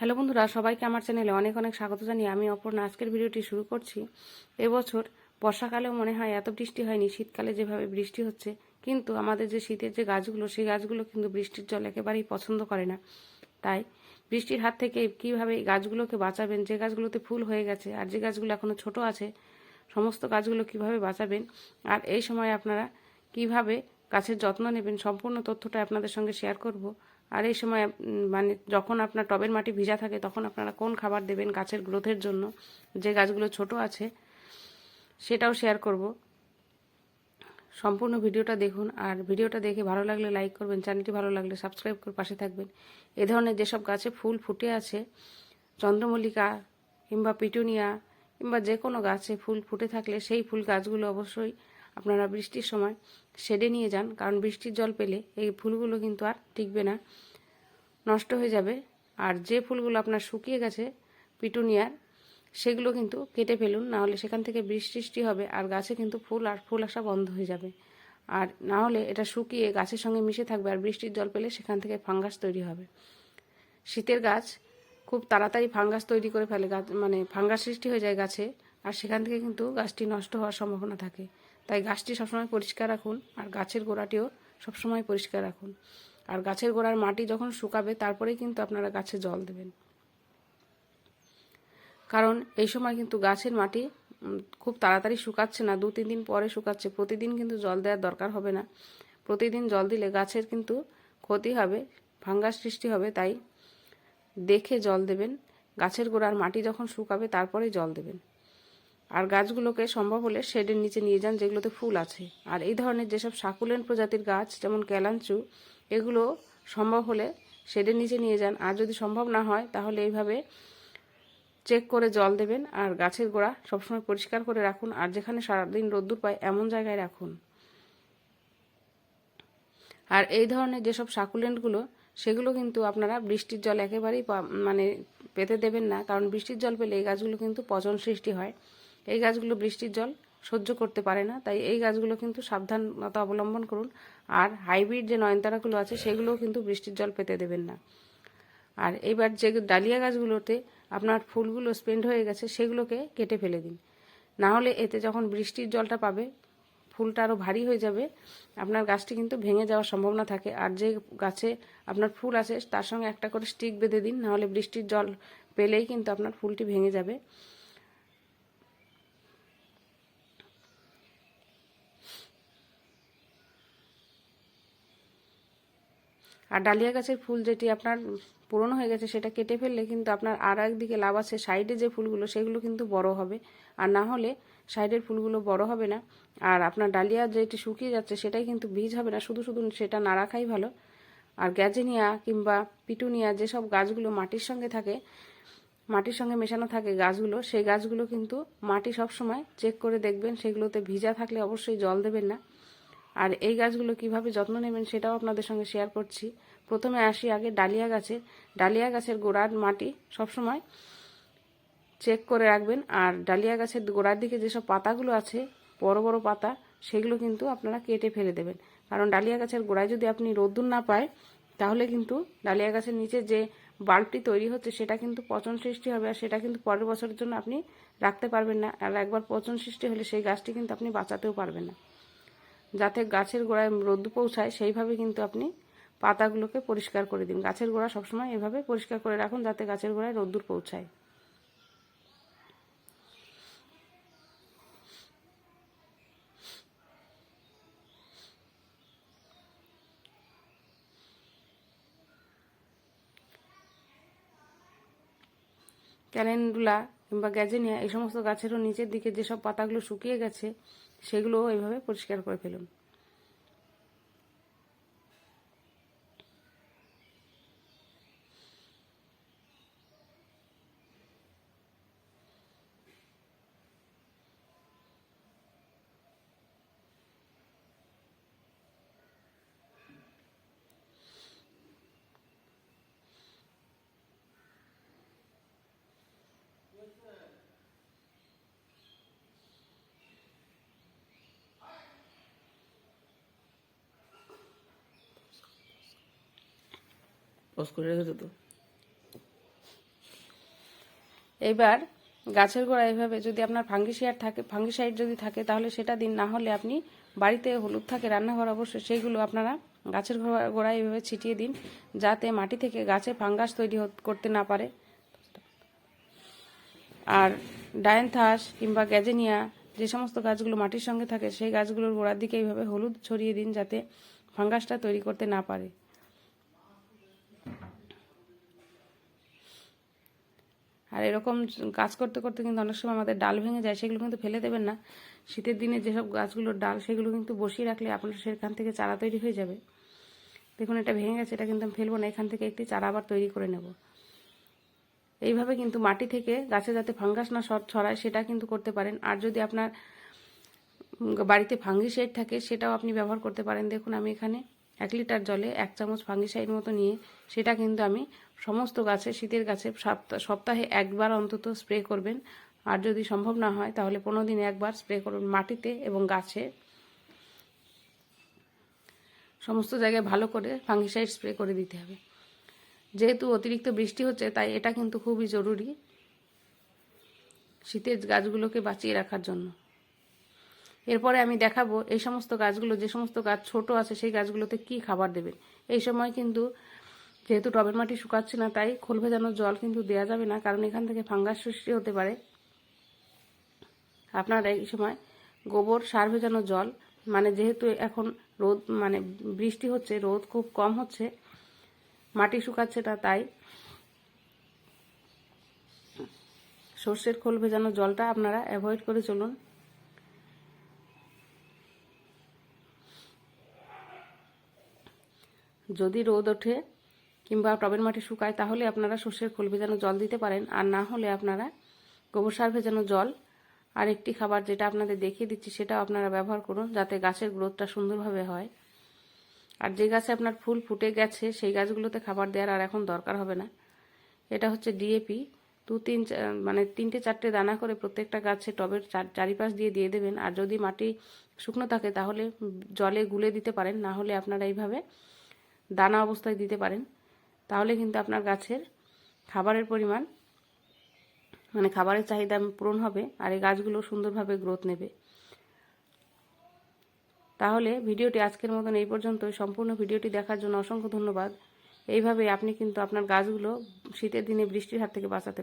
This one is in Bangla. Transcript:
হ্যালো বন্ধুরা, সবাইকে আমার চ্যানেলে অনেক অনেক স্বাগত জানিয়ে আমি অপর্ণা। আজকের ভিডিওটি শুরু করছি। এবছর বর্ষাকালেও মনে হয় এত বৃষ্টি হয়নি, শীতকালে যেভাবে বৃষ্টি হচ্ছে, কিন্তু আমাদের যে শীতের যে গাছগুলো, সেই গাছগুলো কিন্তু বৃষ্টির জল একেবারেই পছন্দ করে না। তাই বৃষ্টির হাত থেকে কীভাবে গাছগুলোকে বাঁচাবেন, যে গাছগুলোতে ফুল হয়ে গেছে আর যে গাছগুলো এখনও ছোট আছে, সমস্ত গাছগুলো কীভাবে বাঁচাবেন আর এই সময় আপনারা কীভাবে গাছের যত্ন নেবেন, সম্পূর্ণ তথ্যটা আপনাদের সঙ্গে শেয়ার করব। আর এই সময় মানে যখন আপনার টবের মাটি ভিজা থাকে, তখন আপনারা কোন খাবার দেবেন গাছের গ্রোথের জন্য? যে গাছগুলো ছোট আছে, সেটাও শেয়ার করব। সম্পূর্ণ ভিডিওটা দেখুন, আর ভিডিওটা দেখে ভালো লাগলে লাইক করবেন, চ্যানেলটি ভালো লাগলে সাবস্ক্রাইব করে পাশে থাকবেন। এ ধরনের যেসব গাছে ফুল ফুটে আছে, চন্দ্রমল্লিকা কিংবা পিটুনিয়া কিংবা যে কোনো গাছে ফুল ফুটে থাকলে সেই ফুল গাছগুলো অবশ্যই আপনারা বৃষ্টির সময় শেডে নিয়ে যান, কারণ বৃষ্টির জল পেলে এই ফুলগুলো কিন্তু আর টিকবে না। নষ্ট হয়ে যাবে। আর যে ফুলগুলো আপনার শুকিয়ে গেছে, পিটুনিয়ার, সেগুলো কিন্তু কেটে ফেলুন, নাহলে সেখান থেকে বৃষ্টি হবে আর গাছে কিন্তু ফুল আর ফুল আসা বন্ধ হয়ে যাবে। আর না হলে এটা শুকিয়ে গাছের সঙ্গে মিশে থাকবে আর বৃষ্টির জল পেলে সেখান থেকে ফাঙ্গাস তৈরি হবে। শীতের গাছ, খুব তাড়াতাড়ি ফাঙ্গাস তৈরি করে ফেলে, গাছ মানে ফাঙ্গাস সৃষ্টি হয়ে যায় গাছে, আর সেখান থেকে কিন্তু গাছটি নষ্ট হওয়ার সম্ভাবনা থাকে। তাই গাছটি সবসময় পরিষ্কার রাখুন আর গাছের গোড়াটিও সবসময় পরিষ্কার রাখুন। আর গাছের গোড়ার মাটি যখন শুকাবে, তারপরেই কিন্তু আপনারা গাছে জল দেবেন। কারণ এই সময় কিন্তু গাছের মাটি খুব তাড়াতাড়ি শুকাচ্ছে না দু তিন দিন পরে শুকাচ্ছে। প্রতিদিন কিন্তু জল দেওয়ার দরকার হবে না। প্রতিদিন জল দিলে গাছের কিন্তু ক্ষতি হবে, ফাঙ্গাস সৃষ্টি হবে, তাই দেখে জল দেবেন। গাছের গোড়ার মাটি যখন শুকাবে তারপরেই জল দেবেন। আর গাছগুলোকে সম্ভব হলে শেডের নিচে নিয়ে যান যেগুলোতে ফুল আছে। আর এই ধরনের যেসব সাকুলেন্ট প্রজাতির গাছ, যেমন ক্যালাঞ্চু এগুলো সম্ভব হলে শেডের নিচে নিয়ে যান। আর যদি সম্ভব না হয়, তাহলে এইভাবে চেক করে জল দেবেন আর গাছের গোড়া সবসময় পরিষ্কার করে রাখুন। আর যেখানে সারাদিন রোদ্দুর পায়, এমন জায়গায় রাখুন। আর এই ধরনের যেসব সাকুলেন্টগুলো, সেগুলো কিন্তু আপনারা বৃষ্টির জল একেবারেই মানে পেতে দেবেন না। কারণ বৃষ্টির জল পেলে এই গাছগুলো কিন্তু পচন সৃষ্টি হয়। এই গাছগুলো বৃষ্টির জল সহ্য করতে পারে না। তাই এই গাছগুলো কিন্তু সাবধানতা অবলম্বন করুন। আর হাইব্রিড যে নয়নতারাগুলো আছে, সেগুলোও কিন্তু বৃষ্টির জল পেতে দেবেন না। আর এবার যে ডালিয়া গাছগুলোতে আপনার ফুলগুলো স্পেন্ড হয়ে গেছে, সেগুলোকে কেটে ফেলে দিন। না হলে এতে যখন বৃষ্টির জলটা পাবে, ফুলটা আরও ভারী হয়ে যাবে, আপনার গাছটি কিন্তু ভেঙে যাওয়ার সম্ভাবনা থাকে। আর যে গাছে আপনার ফুল আছে, তার সঙ্গে একটা করে স্টিক বেঁধে দিন নাহলে বৃষ্টির জল পেলেই কিন্তু আপনার ফুলটি ভেঙে যাবে। আর ডালিয়া গাছের ফুল যেটি আপনার পুরনো হয়ে গেছে সেটা কেটে ফেললে কিন্তু আপনার আর একদিকে লাভ আছে সাইডে যে ফুলগুলো, সেগুলো কিন্তু বড় হবে। আর না হলে সাইডের ফুলগুলো বড় হবে না। আর আপনার ডালিয়া যেটি শুকিয়ে যাচ্ছে সেটাই কিন্তু বীজ হবে না। শুধু শুধু সেটা না রাখাই ভালো। আর গ্যাজেনিয়া কিংবা পিটুনিয়া যেসব গাছগুলো মাটির সঙ্গে থাকে, মাটির সঙ্গে মেশানো থাকে গাছগুলো, সেই গাছগুলো কিন্তু মাটি সব সময় চেক করে দেখবেন। সেগুলোতে ভিজা থাকলে অবশ্যই জল দেবেন না। আর এই গাছগুলো কীভাবে যত্ন নেবেন সেটাও আপনাদের সঙ্গে শেয়ার করছি। প্রথমে আসি আগে ডালিয়া গাছে। ডালিয়া গাছের গোড়ার মাটি সবসময় চেক করে রাখবেন। আর ডালিয়া গাছের গোড়ার দিকে যেসব পাতাগুলো আছে, বড় বড় পাতা, সেগুলো কিন্তু আপনারা কেটে ফেলে দেবেন। কারণ ডালিয়া গাছের গোড়ায় যদি আপনি রোদ্দুর না পায়, তাহলে কিন্তু ডালিয়া গাছের নিচে যে বাল্বটি তৈরি হচ্ছে, সেটা কিন্তু পচন সৃষ্টি হবে আর সেটা কিন্তু পরের বছরের জন্য আপনি রাখতে পারবেন না। আর একবার পচন সৃষ্টি হলে সেই গাছটি কিন্তু আপনি বাঁচাতেও পারবেন না। যাতে গাছের গোড়ায় রোদ পৌঁছায়, সেইভাবে কিন্তু আপনি পাতাগুলোকে পরিষ্কার করে দিন। গাছের গোড়া সবসময় এভাবে পরিষ্কার করে রাখুন যাতে গাছের গোড়ায় রোদ্দুর পৌঁছায়। ক্যালেন্ডুলা কিংবা গ্যাজেনিয়া, এই সমস্ত গাছেরও নিচের দিকে যেসব পাতাগুলো শুকিয়ে গেছে সেগুলোও এইভাবে পরিষ্কার করে ফেলুন। করে এবার গাছের গোড়া এভাবে যদি আপনার ফাঙ্গিসাইড থাকে, ফাঙ্গিসাইড যদি থাকে, তাহলে সেটা দিন না হলে আপনি বাড়িতে হলুদ থাকে, রান্নাঘর অবশ্যই সেইগুলো আপনারা গাছের গোড়া- এভাবে ছিটিয়ে দিন, যাতে মাটি থেকে গাছে ফাঙ্গাস তৈরি করতে না পারে। আর ডায়েনথাস কিংবা গ্যাজেনিয়া, যে সমস্ত গাছগুলো মাটির সঙ্গে থাকে, সেই গাছগুলোর গোড়ার দিকে এইভাবে হলুদ ছড়িয়ে দিন, যাতে ফাঙ্গাসটা তৈরি করতে না পারে। আর এরকম কাজ করতে করতে কিন্তু অনেক সময় আমাদের ডাল ভেঙে যায়, সেগুলো কিন্তু ফেলে দেবেন না। শীতের দিনে যেসব গাছগুলোর ডাল, সেগুলো কিন্তু বসিয়ে রাখলে আপনার সেখান থেকে চারা তৈরি হয়ে যাবে। দেখুন, এটা ভেঙে গেছে, এটা কিন্তু আমি ফেলব না, এখান থেকে একটি চারা আবার তৈরি করে নেব। এইভাবে কিন্তু মাটি থেকে গাছে যাতে ফাঙ্গাস না ছড়ায়, সেটা কিন্তু করতে পারেন। আর যদি আপনার বাড়িতে ফাঙ্গিসাইড থাকে, সেটাও আপনি ব্যবহার করতে পারেন। দেখুন, আমি এখানে এক লিটার জলে এক চামচ ফাঙ্গিসাইড মতো নিয়ে সেটা কিন্তু আমি সমস্ত গাছে, শীতের গাছে সপ্তাহ- একবার অন্তত স্প্রে করবেন। আর যদি সম্ভব না হয়, তাহলে পনেরো দিনে একবার স্প্রে করবেন মাটিতে এবং গাছে। সমস্ত জায়গায় ভালো করে ফাঙ্গিসাইড স্প্রে করে দিতে হবে। যেহেতু অতিরিক্ত বৃষ্টি হচ্ছে, তাই এটা কিন্তু খুবই জরুরি শীতের গাছগুলোকে বাঁচিয়ে রাখার জন্য। এরপরে আমি দেখাবো এই সমস্ত গাছগুলো, যে সমস্ত গাছ ছোট আছে, সেই গাছগুলোতে কি খাবার দেবেন। এই সময় কিন্তু যেহেতু টবের মাটি শুকাচ্ছে না, তাই খোল ভেজানো জল কিন্তু দেওয়া যাবে না, কারণ এখান থেকে ফাঙ্গাস সৃষ্টি হতে পারে। আপনারা এই সময় গোবর, সার ভেজানো জল মানে যেহেতু এখন রোদ মানে বৃষ্টি হচ্ছে, রোদ খুব কম হচ্ছে, মাটি শুকাচ্ছে না, তাই সর্ষের খোল ভেজানো জলটা আপনারা অ্যাভয়েড করে চলুন। যদি রোদ ওঠে কিংবা টবের মাটি শুকায়, তাহলে আপনারা সর্ষের খোল ভেজানো জল দিতে পারেন, আর না হলে আপনারা গোবর সার ভেজানো জল আর একটি খাবার যেটা আপনাদের দেখিয়ে দিচ্ছি, সেটাও আপনারা ব্যবহার করুন যাতে গাছের গ্রোথটা সুন্দরভাবে হয়। আর যে গাছে আপনার ফুল ফুটে গেছে, সেই গাছগুলোতে খাবার দেওয়ার আর এখন দরকার হবে না। এটা হচ্ছে ডিএপি দু তিন মানে তিনটে চারটে দানা করে প্রত্যেকটা গাছে টবের চার- চারিপাশ দিয়ে দিয়ে দেবেন। আর যদি মাটি শুকনো থাকে, তাহলে জলে গুলে দিতে পারেন, না হলে আপনারা এইভাবে দানা অবস্থায় দিতে পারেন, তাহলে কিন্তু আপনার গাছের খাবারের পরিমাণ মানে খাবারের চাহিদা পূরণ হবে আর এই গাছগুলো সুন্দরভাবে গ্রোথ নেবে। তাহলে ভিডিওটি আজকের মতন এই পর্যন্ত। সম্পূর্ণ ভিডিওটি দেখার জন্য অসংখ্য ধন্যবাদ। এইভাবে আপনি কিন্তু আপনার গাছগুলো শীতের দিনে বৃষ্টির হাত থেকে বাঁচাতে